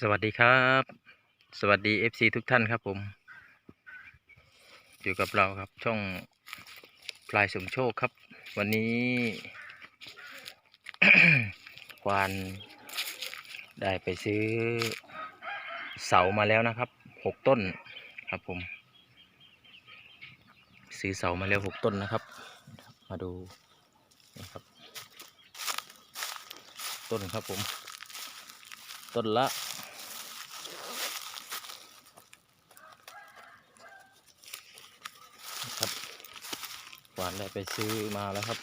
สวัสดีครับ สวัสดี FC ทุกท่านครับผม อยู่กับเราครับช่องพลายสมโชคครับ วันนี้ ควานได้ไปซื้อเสามาแล้วนะครับหกต้นครับผม ซื้อเสามาแล้วหกต้นนะครับ มาดูนะครับ ต้นครับผมต้นละ ครับหวานได้ไปซื้อมาแล้วครับ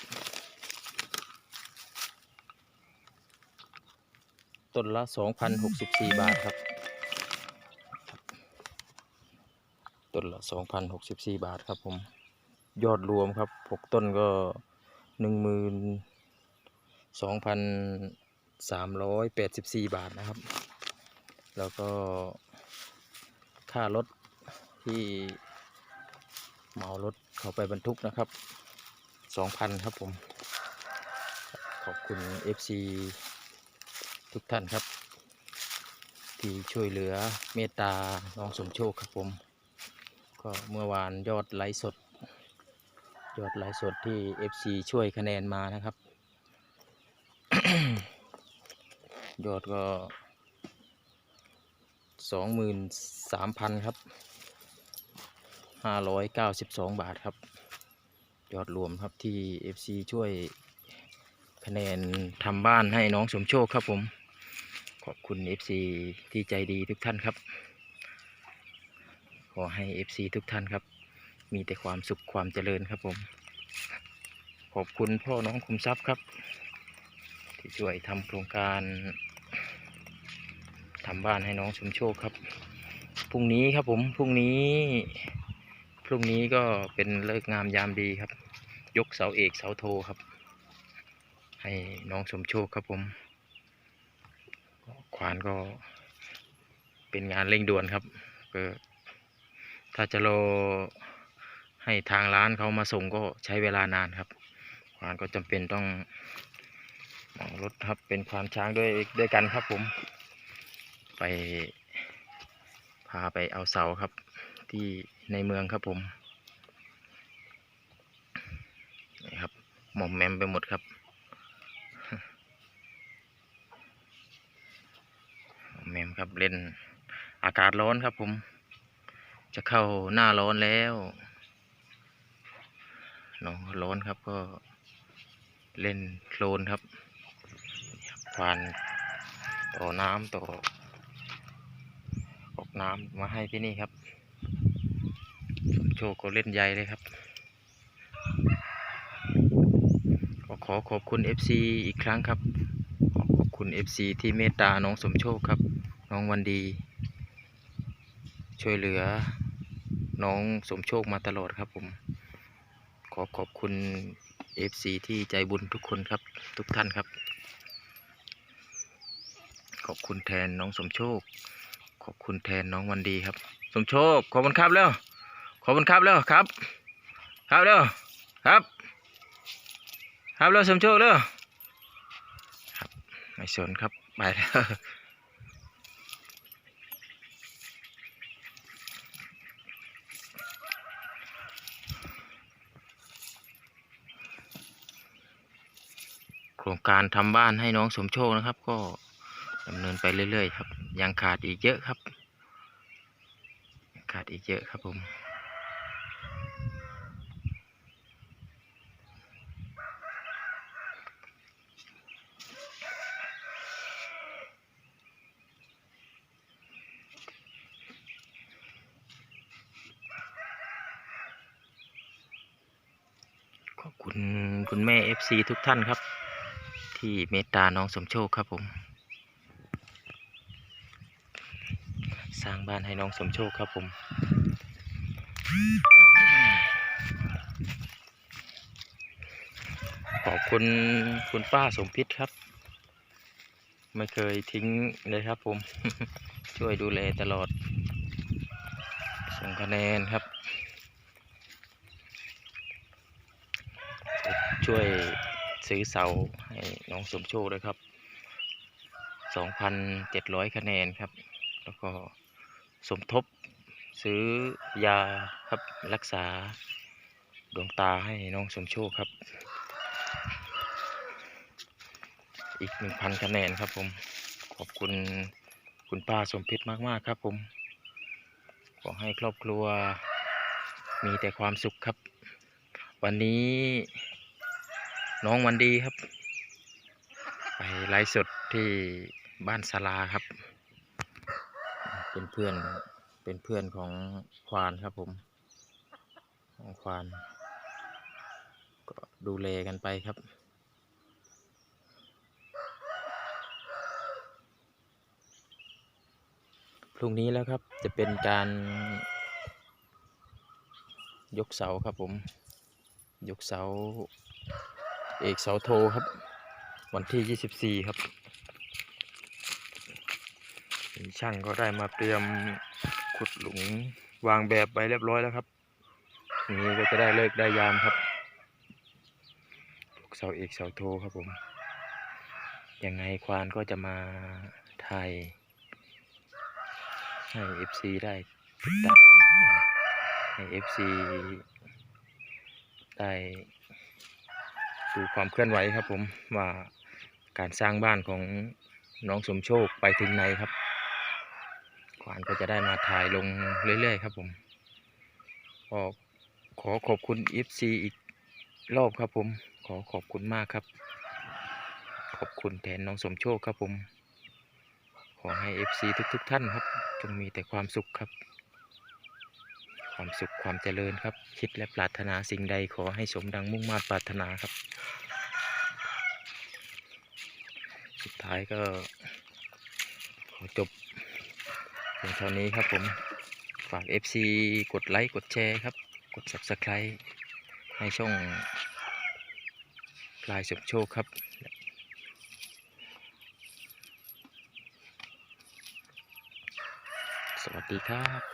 ต้นละสองพันหกสิบาทครับ ต้นละสองพันหกสิบาทครับผม ยอดรวมครับหกต้นก็หนึ่งหมื่นสองพันสามร้อยแปดสิบสี่บาทนะครับ แล้วก็ค่ารถที่เหมารถ เขาไปบรรทุกนะครับสองพันครับผม ขอบคุณ FC ทุกท่านครับ ที่ช่วยเหลือเมตตาน้องสมโชคครับผม ก็เมื่อวานยอดไลฟ์สด ยอดไลฟ์สดที่ FC ช่วยคะแนนมานะครับ ยอดก็สองหมื่นสามพันครับ ห้าร้อยเก้าสิบสองบาทครับ ยอดรวมครับที่ FC ช่วยคะแนนทำบ้านให้น้องสมโชคครับผม ขอบคุณ FC ที่ใจดีทุกท่านครับ ขอให้ FC ทุกท่านครับ มีแต่ความสุขความเจริญครับผม ขอบคุณพ่อน้องคุมทรัพย์ครับ ที่ช่วยทำโครงการทำบ้านให้น้องสมโชคครับพรุ่งนี้ครับผมพรุ่งนี้ รุ่งนี้ก็เป็นเลิกงามยามดีครับ ยกเสาเอกเสาโทครับ ให้น้องสมโชคครับผมควานก็เป็นงานเร่งด่วนครับก็ถ้าจะรอให้ทางร้านเขามาส่งก็ใช้เวลานานครับควานก็จำเป็นต้องเหมารถครับเป็นควานช้างด้วยด้วยกันครับผม ไปพาไปเอาเสาครับที่ ในเมืองครับผมนี่ครับหม่อมแมมไปหมดครับหม่อมแมมครับเล่นอากาศร้อนครับผม จะเข้าหน้าร้อนแล้วน้องร้อนครับก็เล่นโคลนครับครับควานต่อน้ำต่อออกน้ำมาให้ที่นี่ครับ ชคก็เล่นใหญ่เลยครับ ก็ขอขอบคุณ FC อีกครั้งครับ ขอขอบคุณ FC ที่เมตตาน้องสมโชคครับ น้องวันดี ช่วยเหลือ น้องสมโชคมาตลอดครับผม ขอขอบคุณ FC ที่ใจบุญทุกคนครับทุกท่านครับ ขอบคุณแทนน้องสมโชค ขอบคุณแทนน้องวันดีครับ สมโชคขอบคุณครับแล้ว ขอบคุณครับแล้วครับ ครับแล้วครับ ครับแล้วสมโชคแล้วครับไม่สนครับไปแล้วโครงการทำบ้านให้น้องสมโชคนะครับ ก็ดำเนินไปเรื่อยๆครับ ยังขาดอีกเยอะครับ ขาดอีกเยอะครับผม คุณคุณแม่ FC ทุกท่านครับ ที่เมตตาน้องสมโชคครับผม สร้างบ้านให้น้องสมโชคครับผม ขอบคุณคุณป้าสมพิษครับ ไม่เคยทิ้งเลยครับผม ช่วยดูแลตลอด ส่งคะแนนครับ ช่วยซื้อเสาให้น้องสมโชคด้วยครับสองพันเจ็ดร้อยคะแนนครับ แล้วก็สมทบซื้อยาครับรักษาดวงตาให้น้องสมโชคครับ อีกหนึ่งพันคะแนนครับผม ขอบคุณคุณป้าสมพิษมาก ๆ ครับผม ขอให้ครอบครัวมีแต่ความสุขครับ วันนี้ น้องวันดีครับ ไปไลฟ์สดที่บ้านศาลาครับ เป็นเพื่อนเป็นเพื่อนของควานครับผมของควานก็ดูแลกันไปครับพรุ่งนี้แล้วครับจะเป็นการยกเสาครับผม ยกเสา เอกเสาโทครับ วันที่ 24 ครับนี่ช่างก็ได้มาเตรียมขุดหลุมวางแบบไปเรียบร้อยแล้วครับนี้ก็จะได้เลิกได้ยามครับยกเสาเอกเสาโทครับผมยังไงควานก็จะมาถ่ายให้ FC ได้ติดตามนะครับผมให้ FC ได้ ดูความเคลื่อนไหวครับผมว่าการสร้างบ้านของน้องสมโชคไปถึงไหนครับ ขวานก็จะได้มาถ่ายลงเรื่อยๆครับผมก็ขอขอบคุณ FC อีกรอบครับผม ขอขอบคุณมากครับ ขอบคุณแทนน้องสมโชคครับผม ขอให้ FC ทุกๆทท่านครับ จงมีแต่ความสุขครับ ความสุขความเจริญครับ คิดและปรารถนาสิ่งใดขอให้สมดังมุ่งมา่ปรารถนาครับ สุดท้ายก็ ขอจบเพียงเท่านี้ครับผมฝาก FC กดไลค์กดแชร์ครับ กด Subscribe ให้ช่องพลายสมโชคครับสวัสดีครับ